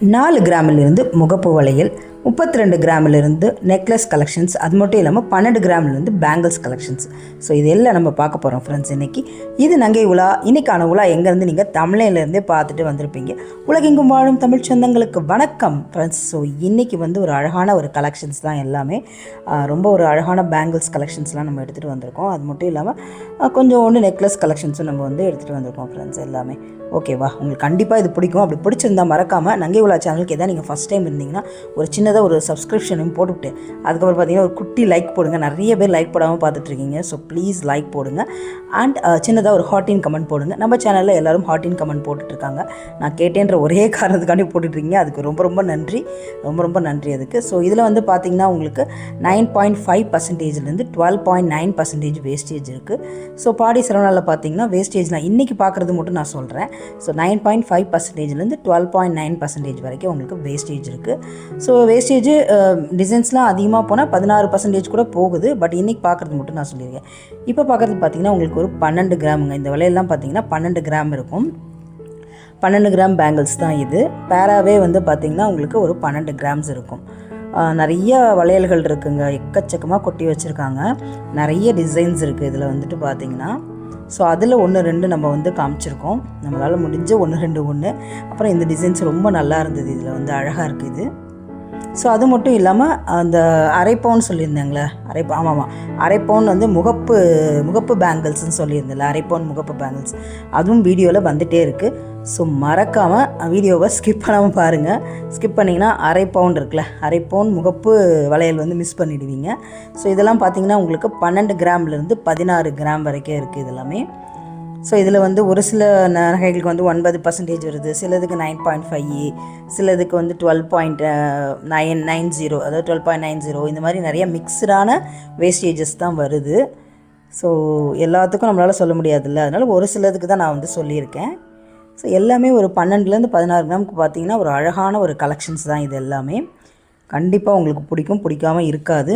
நாலு கிராமிலிருந்து முகப்பு வளையல் முப்பத்தி ரெண்டு கிராமிலிருந்து நெக்லஸ் கலெக்ஷன்ஸ் அது மட்டும் இல்லாமல் பன்னெண்டு கிராமிலிருந்து பேங்கிள்ஸ் கலெக்ஷன்ஸ். ஸோ இது எல்லாம் நம்ம பார்க்க போகிறோம் ஃப்ரெண்ட்ஸ் இன்றைக்கி இது நங்கை உலா இன்னைக்கான உலா எங்கேருந்து நீங்கள் தமிழ்லேருந்தே பார்த்துட்டு வந்திருப்பீங்க. உலகெங்கும் வாழும் தமிழ் சொந்தங்களுக்கு வணக்கம் ஃப்ரெண்ட்ஸ் ஸோ இன்றைக்கி வந்து ஒரு அழகான ஒரு கலெக்ஷன்ஸ் தான் எல்லாமே. ரொம்ப ஒரு அழகான பேங்கிள்ஸ் கலெக்ஷன்ஸ்லாம் நம்ம எடுத்துகிட்டு வந்திருக்கோம். அது மட்டும் இல்லாமல் கொஞ்சம் ஒன்று நெக்லஸ் கலெக்ஷன்ஸும் நம்ம வந்து எடுத்துகிட்டு வந்திருக்கோம் ஃப்ரெண்ட்ஸ் எல்லாமே. ஓகேவா உங்களுக்கு கண்டிப்பாக இது பிடிக்கும். அப்படி பிடிச்சிருந்தா மறக்காமல் நங்கை உலா சேனலுக்கு எதாவது நீங்கள் ஃபஸ்ட் டைம் இருந்தீங்கன்னா ஒரு சின்ன சின்னதாக ஒரு சப்ஸ்கிரிப்ஷனும் போட்டுவிட்டு அதுக்கப்புறம் பார்த்தீங்கன்னா ஒரு குட்டி லைக் போடுங்க. நிறைய பேர் லைக் போடாமல் பார்த்துட்ருக்கீங்க. ஸோ ப்ளீஸ் லைக் போடுங்க. அண்ட் சின்னதாக ஒரு ஹாட்டின் கமெண்ட் போடுங்க. நம்ம சேனலில் எல்லோரும் ஹாட்டின் கமெண்ட் போட்டுட்ருக்காங்க. நான் கேட்டேன்ற ஒரே காரணத்துக்காண்டி போட்டுட்ருக்கீங்க. அதுக்கு ரொம்ப ரொம்ப நன்றி. ரொம்ப ரொம்ப நன்றி அதுக்கு. ஸோ இதில் வந்து பார்த்தீங்கன்னா உங்களுக்கு nine point five பர்சன்டேஜ்லேருந்து twelve point nine percentage wastage இருக்குது ஸோ பாடி சரவணாவில் பார்த்தீங்கன்னா வேஸ்டேஜ்லாம் இன்றைக்கி பார்க்குறது மட்டும் நான் சொல்கிறேன் ஸோ நைன் பாயிண்ட் ஃபைவ் பர்சன்டேஜ்லேருந்து டுவெல் பாயிண்ட் நைன் பர்சன்டேஜ் வரைக்கும் உங்களுக்கு வேஸ்டேஜ் இருக்குது ஸோ வேஸ்டேஜ் டிசைன்ஸ்லாம் uh, அதிகமாக போனால் பதினாறு பர்சன்டேஜ் கூட போகுது. பட் இன்றைக்கி பார்க்குறது மட்டும் நான் சொல்லியிருக்கேன் இப்போ பார்க்குறது பார்த்தீங்கன்னா உங்களுக்கு ஒரு பன்னெண்டு கிராமுங்க. இந்த விலையெல்லாம் பார்த்தீங்கன்னா பன்னெண்டு கிராம் இருக்கும். பன்னெண்டு கிராம் பேங்கிள்ஸ் தான் இது. பேராவே வந்து பார்த்திங்கன்னா உங்களுக்கு ஒரு பன்னெண்டு கிராம்ஸ் இருக்கும். நிறைய வளையல்கள் இருக்குங்க. எக்கச்சக்கமாக கொட்டி வச்சுருக்காங்க. நிறைய டிசைன்ஸ் இருக்குது இதில் வந்துட்டு பார்த்தீங்கன்னா ஸோ அதில் ஒன்று ரெண்டு நம்ம வந்து காமிச்சிருக்கோம். நம்மளால் முடிஞ்ச ஒன்று ரெண்டு ஒன்று அப்புறம் இந்த டிசைன்ஸ் ரொம்ப நல்லா இருந்தது. இதில் வந்து அழகாக இருக்குது ஸோ அது மட்டும் இல்லாமல் அந்த அரைப்பவுன் சொல்லியிருந்தேங்களே அரைப்பா ஆமாம். ஆமாம் அரைப்பவுன் வந்து முகப்பு முகப்பு பேங்கிள்ஸ்னு சொல்லியிருந்தேன்ல. அரைப்பவுன் முகப்பு பேங்கிள்ஸ் அதுவும் வீடியோவில் வந்துகிட்டே இருக்குது ஸோ மறக்காமல் வீடியோவை ஸ்கிப் பண்ணாமல் பாருங்கள் ஸ்கிப் பண்ணிங்கன்னா அரை பவுண்ட் இருக்குல்ல. அரை பவுண்ட் முகப்பு வளையல் வந்து மிஸ் பண்ணிடுவீங்க. ஸோ இதெல்லாம் பார்த்தீங்கன்னா உங்களுக்கு பன்னெண்டு கிராம்லேருந்து பதினாறு கிராம் வரைக்கும் இருக்குது இதெல்லாமே. ஸோ இதில் வந்து ஒரு சில நகைகளுக்கு வந்து ஒன்பது பர்சன்டேஜ் வருது. சிலதுக்கு நைன் பாயிண்ட் ஃபைவ் சிலதுக்கு வந்து twelve point nine nine zero அதாவது டுவெல் பாயிண்ட் நைன் ஜீரோ இந்த மாதிரி நிறைய மிக்சடான வேஸ்டேஜஸ் தான் வருது. ஸோ எல்லாத்துக்கும் நம்மளால் சொல்ல முடியாதுல்ல. அதனால் ஒரு சிலதுக்கு தான் நான் வந்து சொல்லியிருக்கேன். ஸோ எல்லாமே ஒரு பன்னெண்டுலேருந்து பதினாறு கிராமுக்கு பார்த்தீங்கன்னா ஒரு அழகான ஒரு கலெக்ஷன்ஸ் தான் இது எல்லாமே. கண்டிப்பாக உங்களுக்கு பிடிக்கும் பிடிக்காம இருக்காது.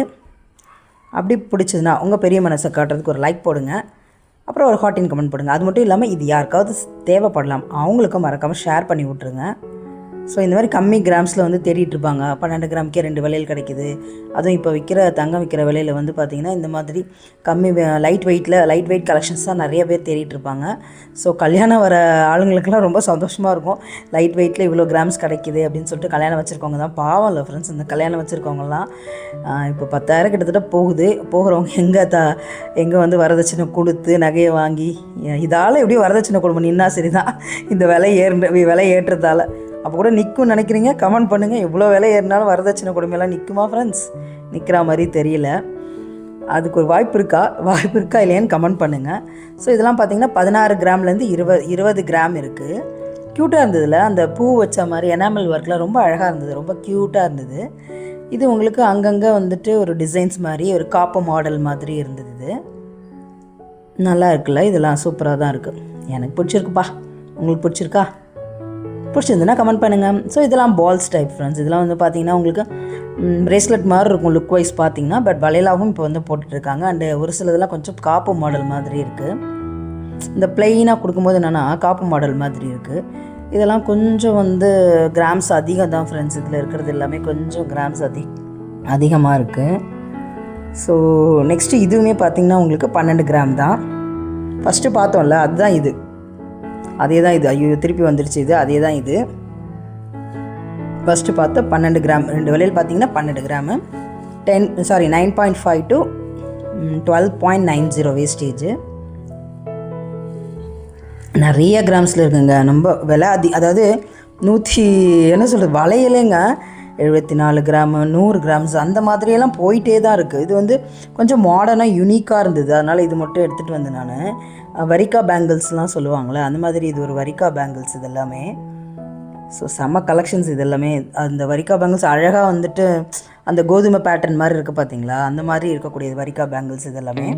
அப்படி பிடிச்சதுன்னா உங்கள் பெரிய மனசை காட்டுறதுக்கு ஒரு லைக் போடுங்க. அப்புறம் ஒரு ஹாட்டின் கமெண்ட் போடுங்க. அது மட்டும் இல்லாமல் இது யாருக்காவது தேவைப்படலாம். அவங்களுக்கும் மறக்காமல் ஷேர் பண்ணி விட்ருங்க ஸோ இந்த மாதிரி கம்மி கிராம்ஸில் வந்து தேடிட்டு இருப்பாங்க பன்னெண்டு கிராம்க்கே ரெண்டு விலையில் கிடைக்குது. அதுவும் இப்போ விற்கிற தங்கம் விற்கிற விலையில் வந்து பார்த்திங்கன்னா இந்த மாதிரி கம்மி லைட் வெயிட்டில் லைட் வெயிட் கலெக்ஷன்ஸ் தான் நிறைய பேர் தேடிட்டு இருப்பாங்க ஸோ கல்யாணம் வர ஆளுங்களுக்கெல்லாம் ரொம்ப சந்தோஷமாக இருக்கும். லைட் வெயிட்டில் இவ்வளோ கிராம்ஸ் கிடைக்குது அப்படின்னு சொல்லிட்டு கல்யாணம் வச்சுருக்கவங்க தான் பாவம் இல்லை ஃப்ரெண்ட்ஸ் இந்த கல்யாணம் வச்சுருக்கவங்கலாம் இப்போ பத்தாயிரம் கிட்டத்தட்ட போகுது. போகிறவங்க எங்கே த எங்கே வந்து வரதட்சணை கொடுத்து நகையை வாங்கி இதால் எப்படியும் வரதட்சணை கொடுமை நின்னா சரி தான் இந்த விலை ஏறு விலை ஏற்றத்தால் அப்போ கூட நிற்கும் நினைக்கிறீங்க? கமெண்ட் பண்ணுங்கள் எவ்வளோ விலை ஏறினாலும் வரதட்சணை கொடுமையெல்லாம் நிற்குமா ஃப்ரெண்ட்ஸ் நிற்கிற மாதிரி தெரியல. அதுக்கு ஒரு வாய்ப்பு இருக்கா? வாய்ப்பு இருக்கா இல்லையான்னு கமெண்ட் பண்ணுங்கள் ஸோ இதெல்லாம் பார்த்தீங்கன்னா பதினாறு கிராம்லேருந்து இருபது இருபது கிராம் இருக்குது க்யூட்டாக இருந்ததுல. அந்த பூ வச்ச மாதிரி எனாமல் ஒர்க்லாம் ரொம்ப அழகாக இருந்தது. ரொம்ப க்யூட்டாக இருந்தது. இது உங்களுக்கு அங்கங்கே வந்துட்டு ஒரு டிசைன்ஸ் மாதிரி ஒரு காப்பு மாடல் மாதிரி இருந்தது இது. நல்லா இருக்குல்ல? இதெல்லாம் சூப்பராக தான் இருக்குது எனக்கு பிடிச்சிருக்குப்பா. உங்களுக்கு பிடிச்சிருக்கா? பிடிச்சிருந்துன்னா கமெண்ட் பண்ணுங்கள் ஸோ இதெல்லாம் பால்ஸ் டைப் ஃப்ரெண்ட்ஸ் இதெல்லாம் வந்து பார்த்தீங்கன்னா உங்களுக்கு பிரேஸ்லெட் மாதிரி இருக்கும் லுக் வைஸ் பார்த்தீங்கன்னா பட் வளையலாகவும் இப்போ வந்து போட்டுட்ருக்காங்க. அண்டு ஒரு சிலதெல்லாம் கொஞ்சம் காப்பு மாடல் மாதிரி இருக்குது இந்த பிளெயினாக கொடுக்கும்போது என்னென்னா காப்பு மாடல் மாதிரி இருக்குது இதெல்லாம் கொஞ்சம் வந்து கிராம்ஸ் அதிகம் தான் ஃப்ரெண்ட்ஸ் இதில் இருக்கிறது எல்லாமே கொஞ்சம் கிராம்ஸ் அதி அதிகமாக இருக்குது ஸோ நெக்ஸ்ட்டு இதுவுமே பார்த்தீங்கன்னா உங்களுக்கு பன்னெண்டு கிராம் தான். ஃபஸ்ட்டு பார்த்தோம்ல அதுதான் இது. அதே தான் இது. ஐயோ திருப்பி வந்துடுச்சு இது. அதே தான் இது. ஃபஸ்ட்டு பார்த்தா பன்னெண்டு கிராம் ரெண்டு விலையில் பார்த்தீங்கன்னா பன்னெண்டு gram ten sorry nine point five to twelve point nine zero wastage நிறைய கிராம்ஸில் இருக்குங்க. ரொம்ப விலை அதி அதாவது நூற்றி என்ன சொல்கிறது வளையலேங்க. எழுபத்தி நாலு கிராமு நூறு கிராம்ஸ் அந்த மாதிரியெல்லாம் போயிட்டே தான் இருக்குது இது வந்து கொஞ்சம் மாடர்னாக யூனிக்காக இருந்தது. அதனால் இது மட்டும் எடுத்துகிட்டு வந்தேன் நான். வரிக்கா பேங்கிள்ஸ்லாம் சொல்லுவாங்களே அந்த மாதிரி இது ஒரு வரிக்கா பேங்கிள்ஸ் இது எல்லாமே. ஸோ செம்ம கலெக்ஷன்ஸ் இது எல்லாமே. அந்த வரிக்கா பேங்கிள்ஸ் அழகாக வந்துட்டு அந்த கோதுமை பேட்டர்ன் மாதிரி இருக்குது பார்த்தீங்களா அந்த மாதிரி இருக்கக்கூடியது வரிக்கா பேங்கிள்ஸ் இது எல்லாமே.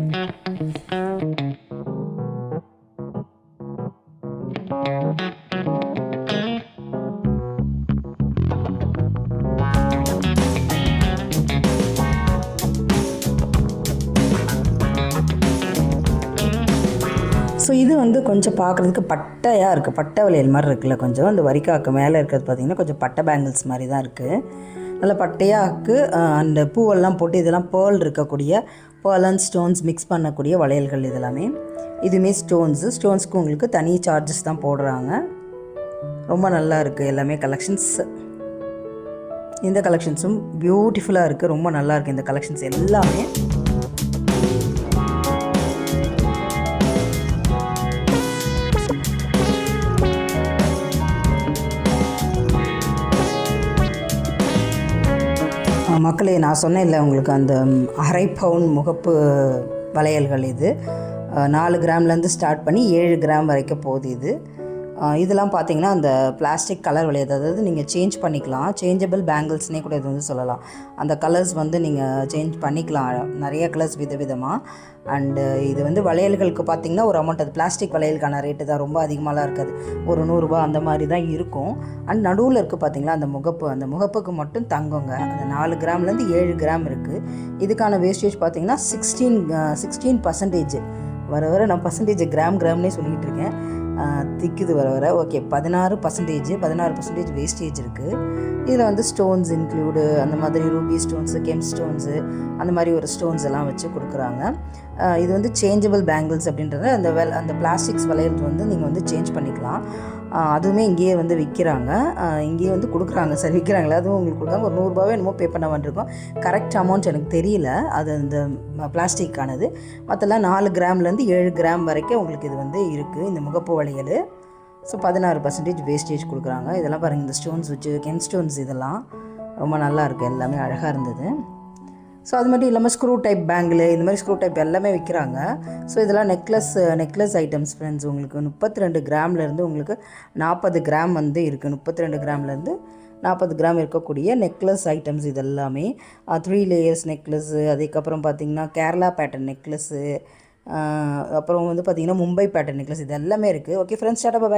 வந்து கொஞ்சம் பார்க்குறதுக்கு பட்டையாக இருக்குது பட்டை வளையல் மாதிரி இருக்குல்ல கொஞ்சம். அந்த வரிக்காக்கு மேலே இருக்கிறது பார்த்திங்கன்னா கொஞ்சம் பட்டை பேங்கிள்ஸ் மாதிரி தான் இருக்குது நல்ல பட்டையாக்கு அந்த பூவெல்லாம் போட்டு இதெல்லாம் பேர்ல் இருக்கக்கூடிய பேர்ல் அண்ட் ஸ்டோன்ஸ் மிக்ஸ் பண்ணக்கூடிய வளையல்கள் இதெல்லாமே. இதுவுமே ஸ்டோன்ஸு ஸ்டோன்ஸ்க்கு உங்களுக்கு தனி சார்ஜஸ் தான் போடுறாங்க. ரொம்ப நல்லா இருக்குது எல்லாமே கலெக்ஷன்ஸ் இந்த கலெக்ஷன்ஸும் பியூட்டிஃபுல்லாக இருக்குது ரொம்ப நல்லா இருக்குது இந்த கலெக்ஷன்ஸ் எல்லாமே. மக்களே நான் சொன்னேன் இல்லை உங்களுக்கு அந்த அரை பவுன் முகப்பு வளையல்கள் இது. நாலு கிராம்லேருந்து ஸ்டார்ட் பண்ணி ஏழு கிராம் வரைக்கும் போகுது இது. இதெல்லாம் பார்த்தீங்கன்னா அந்த பிளாஸ்டிக் கலர் வளையல் அதாவது நீங்கள் சேஞ்ச் பண்ணிக்கலாம். சேஞ்சபிள் பேங்கிள்ஸ்னே கூட இது வந்து சொல்லலாம். அந்த கலர்ஸ் வந்து நீங்கள் சேஞ்ச் பண்ணிக்கலாம். நிறைய கலர்ஸ் விதவிதமாக அண்டு இது வந்து வளையல்களுக்கு பார்த்திங்கன்னா ஒரு அமௌண்ட் அது பிளாஸ்டிக் வளையலுக்கான ரேட்டு தான். ரொம்ப அதிகமாகலாம் இருக்காது. ஒரு நூறுரூபா அந்த மாதிரி தான் இருக்கும். அண்ட் நடுவில் இருக்குது பார்த்திங்களா அந்த முகப்பு. அந்த முகப்புக்கு மட்டும் தங்குங்க. அந்த நாலு கிராம்லேருந்து ஏழு கிராம் இருக்குது இதுக்கான வேஸ்டேஜ் பார்த்தீங்கன்னா சிக்ஸ்டீன் சிக்ஸ்டீன் பர்சன்டேஜ் வர வர நான் பர்சன்டேஜ் கிராம் கிராம்னே சொல்லிகிட்டு இருக்கேன். திக்குது வர வர. ஓகே பதினாறு பர்சன்டேஜ் பதினாறு பர்சன்டேஜ் வேஸ்டேஜ் இருக்குது இதில் வந்து ஸ்டோன்ஸ் இன்க்ளூடு அந்த மாதிரி ரூபி ஸ்டோன்ஸு கெம் ஸ்டோன்ஸு அந்த மாதிரி ஒரு ஸ்டோன்ஸ் எல்லாம் வச்சு கொடுக்குறாங்க. இது வந்து சேஞ்சபிள் பேங்கிள்ஸ் அப்படின்றது அந்த வெல் அந்த பிளாஸ்டிக்ஸ் வளையல் வந்து நீங்கள் வந்து சேஞ்ச் பண்ணிக்கலாம். அதுவுமே இங்கேயே வந்து விற்கிறாங்க இங்கேயே வந்து கொடுக்குறாங்க சரி. விற்கிறாங்களா அதுவும் உங்களுக்கு கொடுக்குறாங்க. ஒரு நூறுரூபாவே என்னமோ பே பண்ண வேண்டியிருக்கும் கரெக்ட் அமௌண்ட் எனக்கு தெரியல. அது அந்த பிளாஸ்டிக்கானது மற்றெல்லாம் நாலு கிராம்லேருந்து ஏழு கிராம் வரைக்கும் உங்களுக்கு இது வந்து இருக்குது இந்த முகப்பு வளையல். ஸோ பதினாறு பர்சன்டேஜ் வேஸ்டேஜ் கொடுக்குறாங்க. இதெல்லாம் பாருங்கள் இந்த ஸ்டோன்ஸ் வச்சு கென் ஸ்டோன்ஸ் இதெல்லாம். ரொம்ப நல்லா இருக்குது எல்லாமே அழகாக இருந்தது. ஸோ அது மட்டும் இல்லாமல் ஸ்க்ரூ டைப் பேங்கிள் இந்த மாதிரி ஸ்க்ரூ டைப் எல்லாமே விற்கிறாங்க ஸோ இதெல்லாம் நெக்லஸ் நெக்லஸ் ஐட்டம்ஸ் ஃப்ரெண்ட்ஸ் உங்களுக்கு முப்பத்தி ரெண்டு கிராம்லேருந்து உங்களுக்கு நாற்பது கிராம் வந்து இருக்குது முப்பத்தி ரெண்டு கிராம்லேருந்து நாற்பது கிராம் இருக்கக்கூடிய நெக்லஸ் ஐட்டம்ஸ் இது எல்லாமே த்ரீ லேயர்ஸ் நெக்லஸ்ஸு அதுக்கப்புறம் பார்த்திங்கன்னா கேரளா பேட்டர்ன் நெக்லஸ்ஸு அப்புறம் வந்து பார்த்திங்கன்னா மும்பை பேட்டர்ன் நெக்லஸ் இது எல்லாமே இருக்குது ஓகே ஃப்ரெண்ட்ஸ் ஸ்டார்ட் பாய்